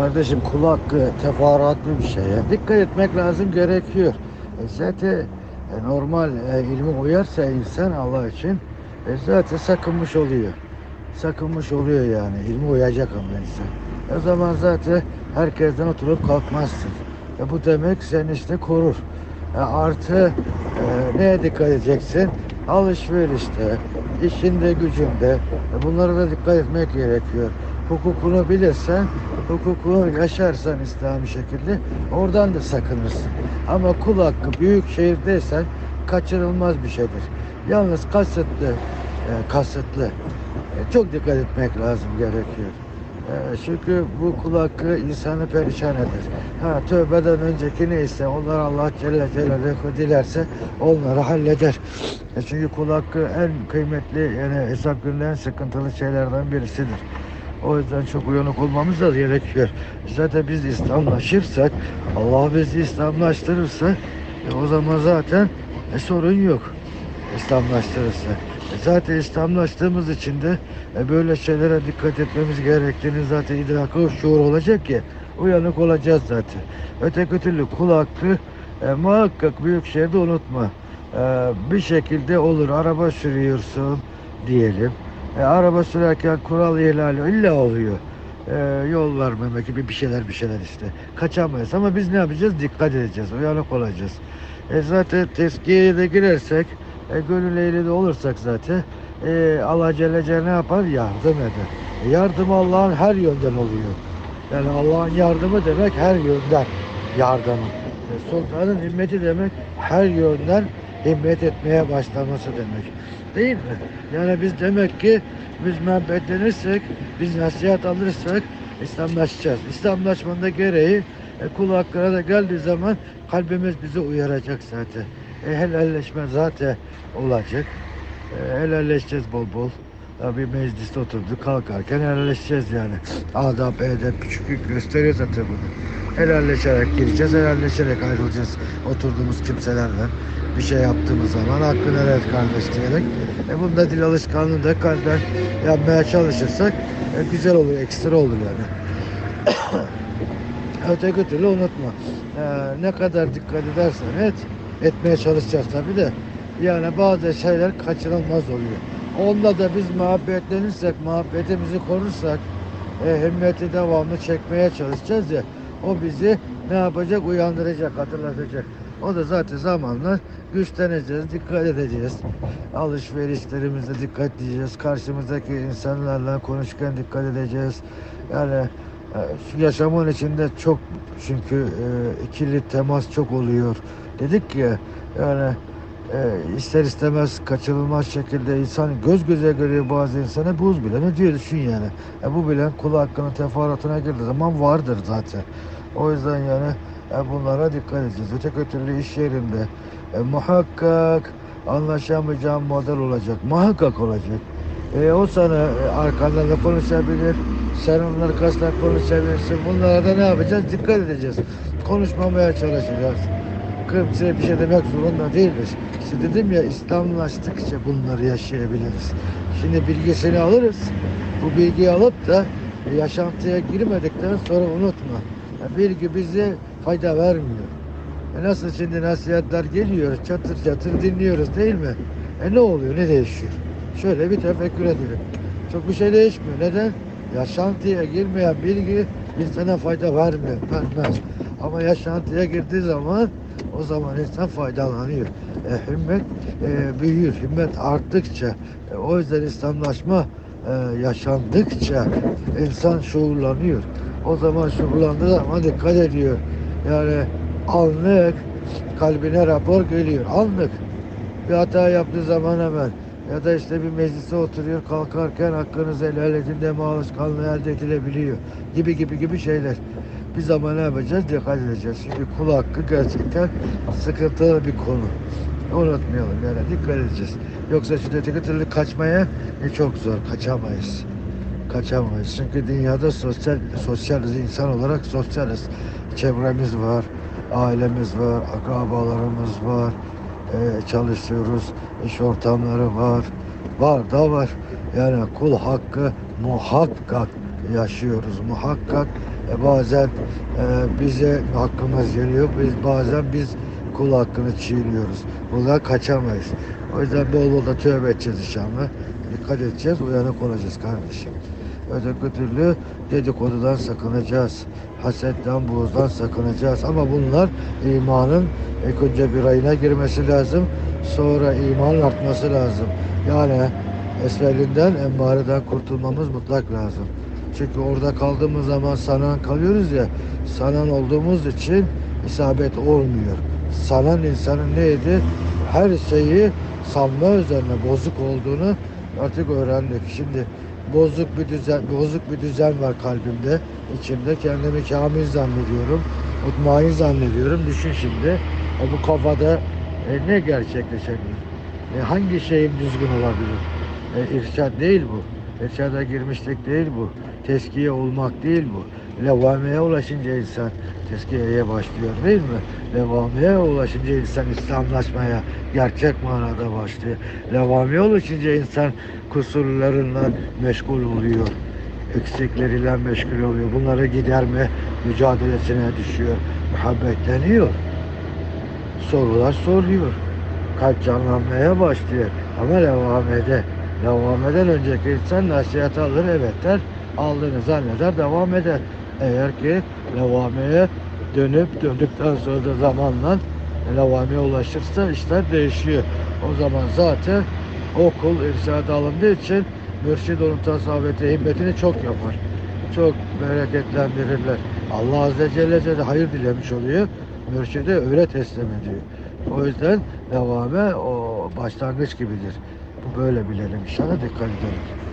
Kardeşim kul hakkı teferruatlı bir şey. Dikkat etmek lazım gerekiyor. E zaten e, normal e, ilme uyarsa insan Allah için e zaten sakınmış oluyor. Sakınmış oluyor yani. İlme uyacak ama insan. O zaman zaten herkesten oturup kalkmazsın. E bu demek seni işte korur. E artı e, neye dikkat edeceksin? Alışverişte, işinde, gücünde. E bunlara da dikkat etmek gerekiyor. Hukukunu bilirsen, hukukunu yaşarsan İslami şekilde oradan da sakınırsın. Ama kul hakkı büyük şehirdeysen kaçırılmaz bir şeydir. Yalnız kasıtlı, e, kasıtlı. E, çok dikkat etmek lazım gerekiyor. E, çünkü bu kul hakkı insanı perişan eder. Ha tövbeden önceki neyse onlar Allah Celle Celaluhu dilerse onları halleder. E, çünkü kul hakkı en kıymetli yani hesap gününde en sıkıntılı şeylerden birisidir. O yüzden çok uyanık olmamız da gerekiyor. Zaten biz İslamlaşırsak, Allah bizi İslamlaştırırsa e, o zaman zaten e, sorun yok. İslamlaştırırsa. E, zaten İslamlaştığımız için de e, böyle şeylere dikkat etmemiz gerektiğini zaten idrakı şuur olacak ki uyanık olacağız zaten. Öteki türlü kul hakkı e, muhakkak büyük şehirde unutma. E, bir şekilde olur. Araba sürüyorsun diyelim. E, araba sürerken kural ihlali illa oluyor. E, yol vermemek gibi bir şeyler bir şeyler işte. Kaçamayız ama biz ne yapacağız? Dikkat edeceğiz. Uyanık olacağız. E, zaten tezkiyeye de girersek e, gönül ehli de olursak zaten e, Allah Celle Celle ne yapar? Yardım eder. E, yardım Allah'ın her yönden oluyor. Yani Allah'ın yardımı demek her yönden yardımı. E, sultanın himmeti demek her yönden himmet etmeye başlaması demek. Değil mi? Yani biz demek ki biz muhabbetlenirsek, biz nasihat alırsak İslamlaşacağız. İslamlaşmanın da gereği e, kul hakkına da geldiği zaman kalbimiz bizi uyaracak zaten. E, helalleşme zaten olacak. E, helalleşeceğiz bol bol. Bir mecliste oturduk kalkarken helalleşeceğiz yani. Adab, edep, küçüklük gösteriyor zaten bunu. Helalleşerek gireceğiz, helalleşerek ayrılacağız oturduğumuz kimselerle. Bir şey yaptığımız zaman hakkını evet kardeş diyerek. E bunda dil alışkanlığı da kalben yapmaya çalışırsak e, güzel olur, ekstra olur yani. Öteki türlü unutma. Ee, ne kadar dikkat edersen et, etmeye çalışacağız tabii de. Yani bazı şeyler kaçınılmaz oluyor. Onda da biz muhabbetlenirsek, muhabbetimizi korursak, e, himmeti devamlı çekmeye çalışacağız ya. O bizi ne yapacak? Uyandıracak, hatırlatacak. O da zaten zamanla güçleneceğiz, dikkat edeceğiz. Alışverişlerimizde dikkat edeceğiz. Karşımızdaki insanlarla konuşurken dikkat edeceğiz. Yani e, yaşamın içinde çok çünkü e, ikili temas çok oluyor. Dedik ki yani e, ister istemez kaçınılmaz şekilde insan göz göze görüyor bazı insana buz bile ne diyor düşün yani. E, bu bilen kul hakkının teferruatına girdiği zaman vardır zaten. O yüzden yani e, bunlara dikkat edeceğiz. Öteki türlü iş yerinde e, muhakkak anlaşamayacağın model olacak. Muhakkak olacak. E, o sana e, arkandan da konuşabilir. Sen onun arkasından konuşabilirsin. Bunlara da ne yapacağız? Dikkat edeceğiz. Konuşmamaya çalışacağız. Kimseye bir şey demek zorunda değiliz. İşte dedim ya İslamlaştıkça bunları yaşayabiliriz. Şimdi bilgisini alırız. Bu bilgiyi alıp da yaşantıya girmedikten sonra unutma. Ya bilgi bize fayda vermiyor. E nasıl şimdi nasihatler geliyor, çatır çatır dinliyoruz değil mi? E ne oluyor, ne değişiyor? Şöyle bir tefekkür edelim. Çok bir şey değişmiyor. Neden? Yaşantıya girmeyen bilgi insana fayda vermiyor, vermez. Ama yaşantıya girdiği zaman o zaman insan faydalanıyor. E, himmet e, büyür, himmet arttıkça, e, o yüzden İslamlaşma e, yaşandıkça insan şuurlanıyor. O zaman şuurlandığı zaman dikkat ediyor. Yani anlık kalbine rapor geliyor. Anlık. Bir hata yaptığı zaman hemen ya da işte bir meclise oturuyor kalkarken hakkınızı helal edin deme alışkanlığı elde edilebiliyor gibi gibi gibi şeyler. Bir zaman ne yapacağız? Dikkat edeceğiz. Çünkü kul hakkı gerçekten sıkıntılı bir konu. Unutmayalım yani dikkat edeceğiz. Yoksa şu öteki türlü kaçmaya e, çok zor. Kaçamayız. Kaçamayız. Çünkü dünyada sosyal sosyaliz insan olarak sosyaliz. Çevremiz var, ailemiz var, akrabalarımız var, e, çalışıyoruz, iş ortamları var, var da var. Yani kul hakkı muhakkak yaşıyoruz. Muhakkak e, bazen e, bize hakkımız geliyor. Biz bazen biz kul hakkını çiğniyoruz. Bundan kaçamayız. O yüzden bol bol da tövbe edeceğiz inşallah. Dikkat edeceğiz, uyanık olacağız kardeşim. Öteki türlü dedikodudan sakınacağız. Hasetten, buğuzdan sakınacağız. Ama bunlar imanın ilk önce bir ayına girmesi lazım. Sonra imanın artması lazım. Yani esvelinden, emmareden kurtulmamız mutlak lazım. Çünkü orada kaldığımız zaman sanan kalıyoruz ya, sanan olduğumuz için isabet olmuyor. Sanan insanın neydi? Her şeyi sanma üzerine bozuk olduğunu artık öğrendik. Şimdi bozuk bir düzen, bozuk bir düzen var kalbimde. içimde kendimi kamil zannediyorum. Mutmain zannediyorum. Düşün şimdi. E, bu kafada e, ne gerçekleşebilir? E, hangi şeyim düzgün olabilir? E, irşad değil bu. İrşada girmişlik değil bu. Teskiye olmak değil bu. Levameye ulaşınca insan teskiyeye başlıyor değil mi? Levameye ulaşınca insan İslamlaşmaya gerçek manada başlıyor. Levameye ulaşınca insan kusurlarından meşgul oluyor. Eksikleriyle meşgul oluyor. Bunları giderme mücadelesine düşüyor. Muhabbetleniyor. Sorular soruyor. Kalp canlanmaya başlıyor. Ama levamede. Levameden önceki insan nasihat alır evet der. Aldığını zanneder devam eder. Eğer ki levameye dönüp döndükten sonra da zamanla levameye ulaşırsa işler değişiyor. O zaman zaten okul irşada alındığı için mürşid onun tasavvete himmetini çok yapar. Çok bereketlendirirler. Allah Azze Celle de hayır dilemiş oluyor. Mürşide öyle teslim ediyor. O yüzden devamı o başlangıç gibidir. Bu böyle bilelim inşallah dikkat edelim.